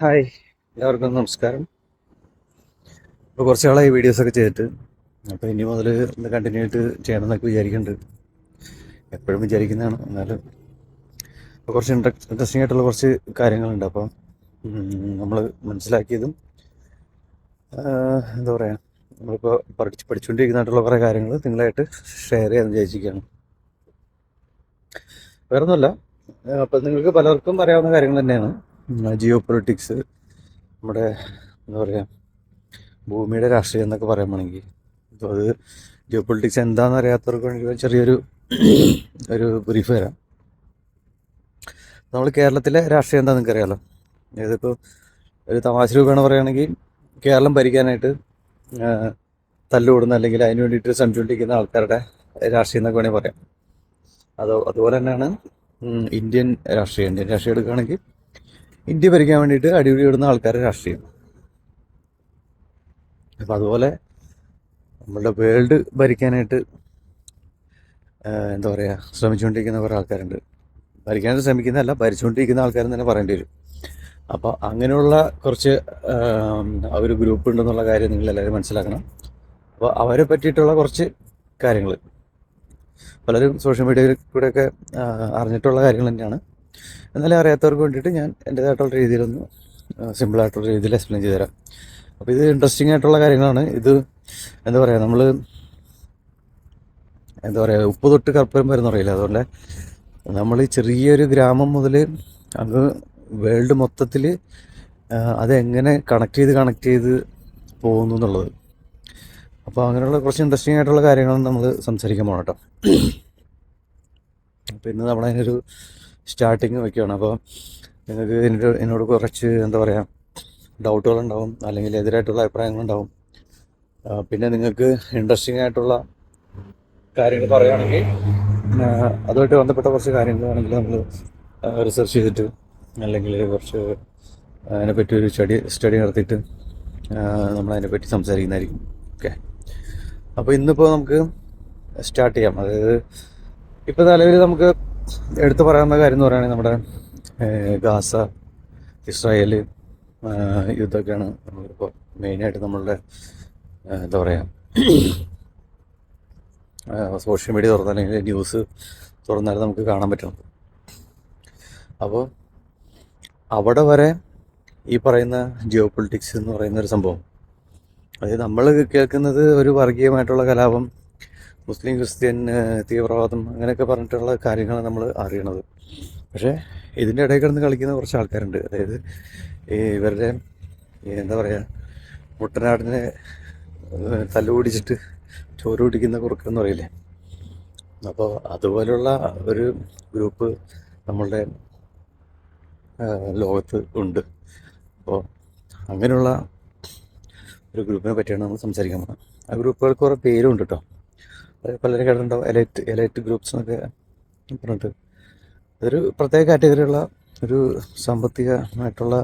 Hi എല്ലാവർക്കും നമസ്കാരം. ഇപ്പോൾ കുറച്ച് നാളായി വീഡിയോസൊക്കെ ചെയ്തിട്ട്. അപ്പോൾ ഇനി മുതൽ ഒന്ന് കണ്ടിന്യൂ ആയിട്ട് ചെയ്യണം എന്നൊക്കെ വിചാരിക്കുന്നുണ്ട് എപ്പോഴും വിചാരിക്കുന്നതാണ് എന്നാലും ഇപ്പോൾ കുറച്ച് ഇൻട്രസ്റ്റിംഗ് ആയിട്ടുള്ള കുറച്ച് കാര്യങ്ങളുണ്ട്. അപ്പോൾ നമ്മൾ മനസ്സിലാക്കിയതും എന്താ പറയുക നമ്മളിപ്പോൾ പഠിച്ച് പഠിച്ചുകൊണ്ടിരിക്കുന്നതായിട്ടുള്ള കുറേ കാര്യങ്ങൾ നിങ്ങളായിട്ട് ഷെയർ ചെയ്യാൻ വിചാരിച്ചിരിക്കുകയാണ്. വേറെ ഒന്നുമല്ല അപ്പം നിങ്ങൾക്ക് പലർക്കും അറിയാവുന്ന കാര്യങ്ങൾ തന്നെയാണ്. ജിയോ പൊളിറ്റിക്സ് നമ്മുടെ എന്താ പറയുക ഭൂമിയുടെ രാഷ്ട്രീയം എന്നൊക്കെ പറയുകയാണെങ്കിൽ അത് ജിയോ പൊളിറ്റിക്സ് എന്താണെന്ന് അറിയാത്തവർക്ക് വേണമെങ്കിൽ ചെറിയൊരു ഒരു ബ്രീഫ് തരാം. നമ്മൾ കേരളത്തിലെ രാഷ്ട്രീയം എന്താ നിങ്ങൾക്ക് അറിയാലോ ഇതിപ്പോൾ ഒരു തമാശ രൂപേണ പറയുകയാണെങ്കിൽ കേരളം ഭരിക്കാനായിട്ട് തല്ലുകൂടുന്ന അല്ലെങ്കിൽ അതിന് വേണ്ടിയിട്ട് ശ്രമിച്ചുകൊണ്ടിരിക്കുന്ന ആൾക്കാരുടെ രാഷ്ട്രീയം എന്നൊക്കെ വേണമെങ്കിൽ പറയാം. അത് അതുപോലെ തന്നെയാണ് ഇന്ത്യൻ രാഷ്ട്രീയം. ഇന്ത്യൻ രാഷ്ട്രീയം എടുക്കുകയാണെങ്കിൽ ഇന്ത്യ ഭരിക്കാൻ വേണ്ടിയിട്ട് അടിപിടി ഇടുന്ന ആൾക്കാരുടെ രാഷ്ട്രീയം. അപ്പം അതുപോലെ നമ്മളുടെ വേൾഡ് ഭരിക്കാനായിട്ട് എന്താ പറയുക ശ്രമിച്ചുകൊണ്ടിരിക്കുന്ന കുറേ ആൾക്കാരുണ്ട്. ഭരിക്കാനായിട്ട് ശ്രമിക്കുന്നതല്ല ഭരിച്ചുകൊണ്ടിരിക്കുന്ന ആൾക്കാരെന്ന് തന്നെ പറയേണ്ടി വരും. അപ്പോൾ അങ്ങനെയുള്ള കുറച്ച് അവർ ഗ്രൂപ്പ് ഉണ്ടെന്നുള്ള കാര്യം നിങ്ങൾ എല്ലാവരും മനസ്സിലാക്കണം. അപ്പോൾ അവരെ പറ്റിയിട്ടുള്ള കുറച്ച് കാര്യങ്ങൾ പലരും സോഷ്യൽ മീഡിയയിൽ കൂടെയൊക്കെ അറിഞ്ഞിട്ടുള്ള കാര്യങ്ങൾ തന്നെയാണ്. എന്നാലും അറിയാത്തവർക്ക് വേണ്ടിയിട്ട് ഞാൻ എന്റേതായിട്ടുള്ള രീതിയിലൊന്ന് സിമ്പിളായിട്ടുള്ള രീതിയിൽ എക്സ്പ്ലെയിൻ ചെയ്തുതരാം അപ്പോൾ ഇത് ഇൻട്രസ്റ്റിംഗ് ആയിട്ടുള്ള കാര്യങ്ങളാണ്. ഇത് എന്താ പറയുക നമ്മൾ എന്താ പറയുക ഉപ്പ് തൊട്ട് കർപ്പൂരം വരുന്ന അറിയില്ല അതുകൊണ്ട് നമ്മൾ ചെറിയൊരു ഗ്രാമം മുതൽ അത് വേൾഡ് മൊത്തത്തിൽ അതെങ്ങനെ കണക്ട് ചെയ്ത് കണക്ട് ചെയ്ത് പോകുന്നു എന്നുള്ളത്. അപ്പോൾ അങ്ങനെയുള്ള കുറച്ച് ഇൻട്രസ്റ്റിംഗ് ആയിട്ടുള്ള കാര്യങ്ങളാണ് നമ്മൾ സംസാരിക്കാൻ പോകണം കേട്ടോ അപ്പോൾ ഇന്ന് നമ്മളതിനൊരു സ്റ്റാർട്ടിങ് ഒക്കെയാണ് അപ്പോൾ നിങ്ങൾക്ക് എന്നോട് എന്നോട് കുറച്ച് എന്താ പറയുക ഡൗട്ടുകളുണ്ടാവും അല്ലെങ്കിൽ എതിരായിട്ടുള്ള അഭിപ്രായങ്ങളുണ്ടാവും. പിന്നെ നിങ്ങൾക്ക് ഇൻട്രസ്റ്റിംഗ് ആയിട്ടുള്ള കാര്യങ്ങൾ പറയുകയാണെങ്കിൽ അതുമായിട്ട് ബന്ധപ്പെട്ട കുറച്ച് കാര്യങ്ങളാണെങ്കിൽ നമ്മൾ റിസർച്ച് ചെയ്തിട്ട് അല്ലെങ്കിൽ കുറച്ച് അതിനെപ്പറ്റി ഒരു സ്റ്റഡി സ്റ്റഡി നടത്തിയിട്ട് നമ്മൾ അതിനെപ്പറ്റി സംസാരിക്കുന്നതായിരിക്കും. ഓക്കെ. അപ്പോൾ ഇന്നിപ്പോൾ നമുക്ക് സ്റ്റാർട്ട് ചെയ്യാം. അതായത് ഇപ്പോൾ നിലവിൽ നമുക്ക് എടുത്തു പറയാവുന്ന കാര്യം എന്ന് പറയുകയാണെങ്കിൽ നമ്മുടെ ഗാസ ഇസ്രായേൽ യുദ്ധമൊക്കെയാണ് നമ്മളിപ്പോൾ മെയിനായിട്ട് നമ്മളുടെ എന്താ പറയുക സോഷ്യൽ മീഡിയ തുറന്നാൽ അല്ലെങ്കിൽ ന്യൂസ് തുറന്നാൽ നമുക്ക് കാണാൻ പറ്റും അപ്പോൾ അവിടെ വരെ ഈ പറയുന്ന ജിയോ പൊളിറ്റിക്സ് എന്ന് പറയുന്ന ഒരു സംഭവം. അതായത് നമ്മൾ കേൾക്കുന്നത് ഒരു വർഗീയമായിട്ടുള്ള കലാപം മുസ്ലിം ക്രിസ്ത്യൻ തീവ്രവാദം അങ്ങനെയൊക്കെ പറഞ്ഞിട്ടുള്ള കാര്യങ്ങളാണ് നമ്മൾ അറിയണത്. പക്ഷേ ഇതിന്റെ ഇടയിൽ കിടന്ന് കളിക്കുന്ന കുറച്ച് ആൾക്കാരുണ്ട്. അതായത് ഈ ഇവരുടെ എന്താ പറയുക മുട്ടനാടിനെ തല്ലുപിടിച്ചിട്ട് ചോറ് പിടിക്കുന്ന കുറുക്കെന്ന് പറയില്ലേ? അപ്പോൾ അതുപോലുള്ള ഒരു ഗ്രൂപ്പ് നമ്മളുടെ ലോകത്ത് ഉണ്ട്. അപ്പോൾ അങ്ങനെയുള്ള ഒരു ഗ്രൂപ്പിനെ പറ്റിയാണ് നമ്മൾ സംസാരിക്കാൻ പോകുന്നത്. ആ ഗ്രൂപ്പുകൾക്ക് കുറേ പേരും ഉണ്ട് കേട്ടോ. പലരും കേട്ടിട്ടുണ്ടാവും. എലൈറ്റ് എലൈറ്റ് ഗ്രൂപ്പ്സ് എന്നൊക്കെ പറഞ്ഞിട്ട്. അതൊരു പ്രത്യേക കാറ്റഗറിയുള്ള ഒരു സാമ്പത്തികമായിട്ടുള്ള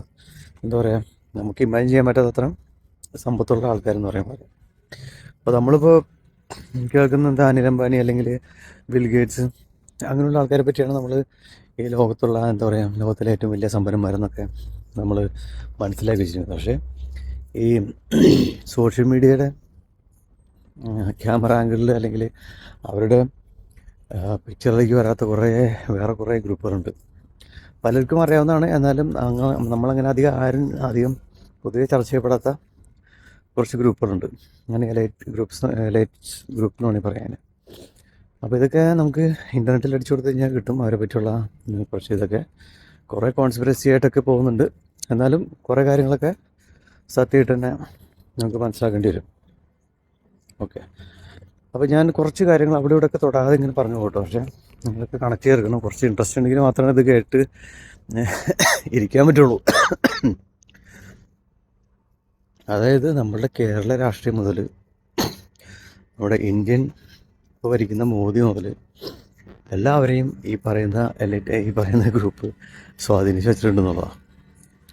എന്താ പറയുക നമുക്ക് ഇമാജിൻ ചെയ്യാൻ പറ്റാത്ത അത്രയും സമ്പത്തുള്ള ആൾക്കാരെന്ന് പറയാൻ പോലെ അപ്പോൾ നമ്മളിപ്പോൾ കേൾക്കുന്ന എന്താ അനിൽ അംബാനി അല്ലെങ്കിൽ ബിൽ ഗേറ്റ്സ് അങ്ങനെയുള്ള ആൾക്കാരെ പറ്റിയാണ് നമ്മൾ ഈ ലോകത്തുള്ള എന്താ പറയുക ലോകത്തിലെ ഏറ്റവും വലിയ സമ്പന്നന്മാരെന്നൊക്കെ നമ്മൾ മനസ്സിലാക്കി വെച്ചിരുന്നത് പക്ഷേ ഈ സോഷ്യൽ മീഡിയയുടെ ക്യാമറ ആംഗിളിൽ അല്ലെങ്കിൽ അവരുടെ പിക്ചറിലേക്ക് വരാത്ത കുറേ വേറെ കുറേ ഗ്രൂപ്പുകളുണ്ട്. പലർക്കും അറിയാവുന്നതാണ്. എന്നാലും അങ്ങ് നമ്മളങ്ങനെ അധികം ആരും അധികം പൊതുവെ ചർച്ച ചെയ്യപ്പെടാത്ത കുറച്ച് ഗ്രൂപ്പുകളുണ്ട്. അങ്ങനെ ലൈറ്റ് ഗ്രൂപ്പ്സ് ലൈറ്റ് ഗ്രൂപ്പ് എന്ന് വേണമെങ്കിൽ പറയാൻ അപ്പോൾ ഇതൊക്കെ നമുക്ക് ഇന്റർനെറ്റിൽ അടിച്ചു കൊടുത്തു കഴിഞ്ഞാൽ കിട്ടും. അവരെ പറ്റിയുള്ള കുറച്ച് ഇതൊക്കെ. കുറേ കോൺസ്പിറസി ആയിട്ടൊക്കെ പോകുന്നുണ്ട്. എന്നാലും കുറേ കാര്യങ്ങളൊക്കെ സത്യമായിട്ട് തന്നെ നമുക്ക് മനസ്സിലാക്കേണ്ടി വരും. ഓക്കെ. അപ്പോൾ ഞാൻ കുറച്ച് കാര്യങ്ങൾ അവിടെ ഇവിടെയൊക്കെ തൊടാതെ ഇങ്ങനെ പറഞ്ഞു പോട്ടോ പക്ഷേ നിങ്ങളൊക്കെ കണക്ട് ചേർക്കണം. കുറച്ച് ഇൻട്രസ്റ്റ് ഉണ്ടെങ്കിൽ മാത്രമേ ഇത് കേട്ട് ഇരിക്കാൻ പറ്റുള്ളൂ. അതായത് നമ്മളുടെ കേരള രാഷ്ട്രീയം മുതൽ നമ്മുടെ ഇന്ത്യൻ ഭരിക്കുന്ന മോദി മുതൽ എല്ലാവരെയും ഈ പറയുന്ന അല്ലെ ഈ പറയുന്ന ഗ്രൂപ്പ് സ്വാധീനിച്ച് വെച്ചിട്ടുണ്ടെന്നുള്ളതാണ്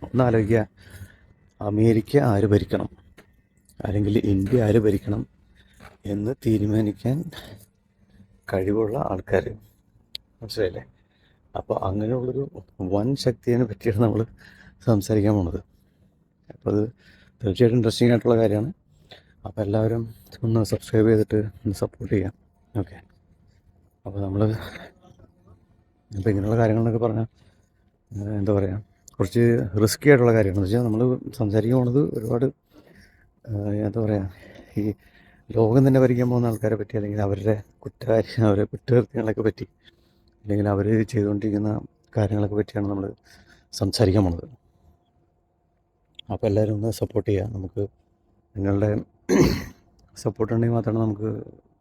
ഒന്നാലോചിക്കുക അമേരിക്ക ആര് ഭരിക്കണം? അല്ലെങ്കിൽ ഇന്ത്യ ആര് ഭരിക്കണം? എന്ന് തീരുമാനിക്കാൻ കഴിവുള്ള ആൾക്കാർ മനസ്സിലായില്ലേ? അപ്പോൾ അങ്ങനെയുള്ളൊരു വൻ ശക്തിയെ പറ്റിയാണ് നമ്മൾ സംസാരിക്കാൻ പോണത്. അപ്പോൾ അത് തീർച്ചയായിട്ടും ഇൻട്രസ്റ്റിംഗ് ആയിട്ടുള്ള കാര്യമാണ്. അപ്പോൾ എല്ലാവരും ഒന്ന് സബ്സ്ക്രൈബ് ചെയ്തിട്ട് ഒന്ന് സപ്പോർട്ട് ചെയ്യാം. ഓക്കെ അപ്പോൾ നമ്മൾ ഇപ്പോൾ ഇങ്ങനെയുള്ള കാര്യങ്ങളൊക്കെ പറഞ്ഞാൽ എന്താ പറയുക കുറച്ച് റിസ്ക്കി ആയിട്ടുള്ള കാര്യമാണ്. എന്ന് വെച്ചാൽ നമ്മൾ സംസാരിക്കാൻ പോണത് ഒരുപാട് എന്താ പറയുക ഈ ലോകം തന്നെ ഭരിക്കാൻ പോകുന്ന ആൾക്കാരെ പറ്റി അല്ലെങ്കിൽ അവരുടെ കുറ്റകാര്യ അവരുടെ കുറ്റകൃത്യങ്ങളൊക്കെ പറ്റി അല്ലെങ്കിൽ അവർ ചെയ്തുകൊണ്ടിരിക്കുന്ന കാര്യങ്ങളൊക്കെ പറ്റിയാണ് നമ്മൾ സംസാരിക്കാൻ പോണത്. അപ്പോൾ എല്ലാവരും ഒന്ന് സപ്പോർട്ട് ചെയ്യുക നമുക്ക് നിങ്ങളുടെ സപ്പോർട്ട് ഉണ്ടെങ്കിൽ മാത്രമാണ് നമുക്ക്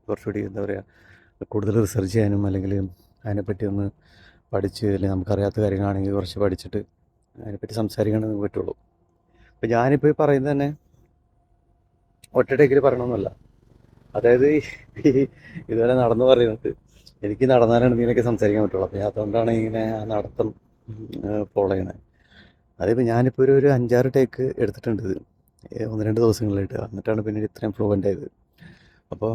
കുറച്ചുകൂടി എന്താ പറയുക കൂടുതൽ റിസർച്ച് ചെയ്യാനും അല്ലെങ്കിൽ അതിനെപ്പറ്റി ഒന്ന് പഠിച്ച് അല്ലെങ്കിൽ നമുക്കറിയാത്ത കാര്യങ്ങളാണെങ്കിൽ കുറച്ച് പഠിച്ചിട്ട് അതിനെപ്പറ്റി സംസാരിക്കാനേ നമുക്ക് പറ്റുള്ളൂ. അപ്പോൾ ഞാനിപ്പോൾ ഈ പറയുന്നത് തന്നെ ഒറ്റ ടേക്കിൽ പറയണമെന്നല്ല അതായത് ഇതുവരെ നടന്നു പറയുന്നത് എനിക്ക് നടന്നാലാണ് നീനൊക്കെ സംസാരിക്കാൻ പറ്റുള്ളൂ. അപ്പോൾ അതുകൊണ്ടാണ് ഇങ്ങനെ ആ നടത്തം ഫോളോ ചെയ്യുന്നത്. അതിപ്പോൾ ഞാനിപ്പോൾ ഒരു ഒരു അഞ്ചാറ് ടേക്ക് എടുത്തിട്ടുണ്ട് ഇത്. ഒന്ന് രണ്ട് ദിവസങ്ങളിലായിട്ട്. എന്നിട്ടാണ് പിന്നീട് ഇത്രയും ഫ്ലുവന്റ് ആയത്. അപ്പോൾ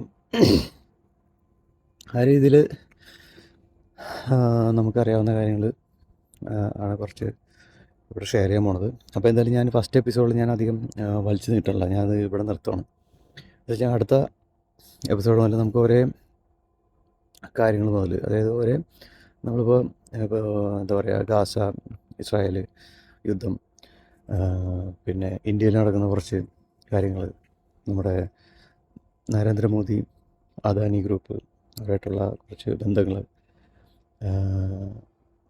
ആ രീതിയിൽ നമുക്കറിയാവുന്ന കാര്യങ്ങൾ ആണ് കുറച്ച് ഇവിടെ ഷെയർ ചെയ്യാൻ പോണത്. അപ്പോൾ എന്തായാലും ഞാൻ ഫസ്റ്റ് എപ്പിസോഡിൽ ഞാൻ അധികം വലിച്ചു നീട്ടല്ല ഞാനത് ഇവിടെ നിർത്തുകയാണ് എന്നുവെച്ചാൽ അടുത്ത എപ്പിസോഡ് മുതൽ നമുക്ക് ഒരേ കാര്യങ്ങൾ മുതൽ അതായത് ഒരേ നമ്മളിപ്പോൾ ഇപ്പോൾ എന്താ പറയുക ഗാസ ഇസ്രായേൽ യുദ്ധം പിന്നെ ഇന്ത്യയിൽ നടക്കുന്ന കുറച്ച് കാര്യങ്ങൾ നമ്മുടെ നരേന്ദ്രമോദി അദാനി ഗ്രൂപ്പ് അവരായിട്ടുള്ള കുറച്ച് ബന്ധങ്ങൾ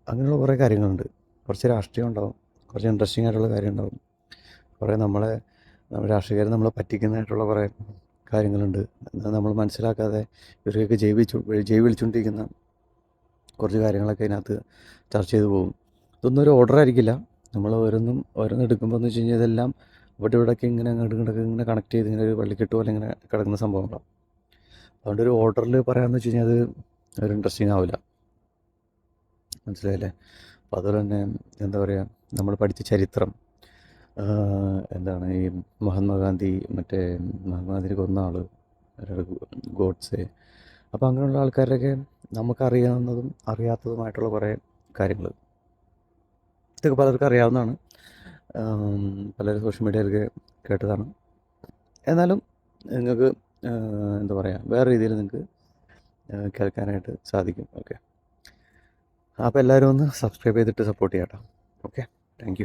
അങ്ങനെയുള്ള കുറേ കാര്യങ്ങളുണ്ട്. കുറച്ച് രാഷ്ട്രീയം ഉണ്ടാവും കുറച്ച് ഇൻട്രസ്റ്റിംഗ് ആയിട്ടുള്ള കാര്യം ഉണ്ടാവും. കുറേ നമ്മളെ നമ്മുടെ രാഷ്ട്രീയക്കാർ നമ്മളെ പറ്റിക്കുന്നതായിട്ടുള്ള കുറേ കാര്യങ്ങളുണ്ട്. നമ്മൾ മനസ്സിലാക്കാതെ ഇവരെയൊക്കെ ജൈവിച്ചു ജൈവ് വിളിച്ചുകൊണ്ടിരിക്കുന്ന കുറച്ച് കാര്യങ്ങളൊക്കെ അതിനകത്ത് ചർച്ച ചെയ്തു പോകും. ഇതൊന്നും ഒരു ഓർഡർ ആയിരിക്കില്ല. നമ്മൾ ഓരോന്നും ഓരോന്ന് എടുക്കുമ്പോൾ എന്ന് വെച്ച് കഴിഞ്ഞാൽ ഇതെല്ലാം ഇവിടെ ഇവിടെയൊക്കെ ഇങ്ങനെ അങ്ങോട്ട് ഇങ്ങോട്ടൊക്കെ ഇങ്ങനെ കണക്ട് ചെയ്ത് ഇങ്ങനെ ഒരു വള്ളിക്കെട്ട് പോലെ ഇങ്ങനെ കിടക്കുന്ന സംഭവങ്ങളാണ് അതുകൊണ്ട് ഒരു ഓർഡറിൽ പറയാമെന്ന് വെച്ച് കഴിഞ്ഞാൽ അത് ഒരു ഇൻട്രസ്റ്റിംഗ് ആവില്ല മനസ്സിലായില്ലേ? അപ്പോൾ അതുപോലെ തന്നെ എന്താ പറയുക നമ്മൾ പഠിച്ച ചരിത്രം എന്താണ് ഈ മഹാത്മാഗാന്ധി മറ്റേ മഹാത്മാഗാന്ധിനെ കൊന്ന ആൾ ഗോഡ്സെ. അപ്പോൾ അങ്ങനെയുള്ള ആൾക്കാരൊക്കെ നമുക്കറിയാവുന്നതും അറിയാത്തതുമായിട്ടുള്ള കുറേ കാര്യങ്ങൾ ഇതൊക്കെ പലർക്കും അറിയാവുന്നതാണ്. പലരും സോഷ്യൽ മീഡിയയിലൊക്കെ കേട്ടതാണ്. എന്നാലും നിങ്ങൾക്ക് എന്താ പറയുക വേറെ രീതിയിൽ നിങ്ങൾക്ക് കേൾക്കാനായിട്ട് സാധിക്കും. ഓക്കെ. അപ്പോൾ എല്ലാവരും ഒന്ന് സബ്സ്ക്രൈബ് ചെയ്തിട്ട് സപ്പോർട്ട് ചെയ്യാം കേട്ടോ ഓക്കെ. താങ്ക്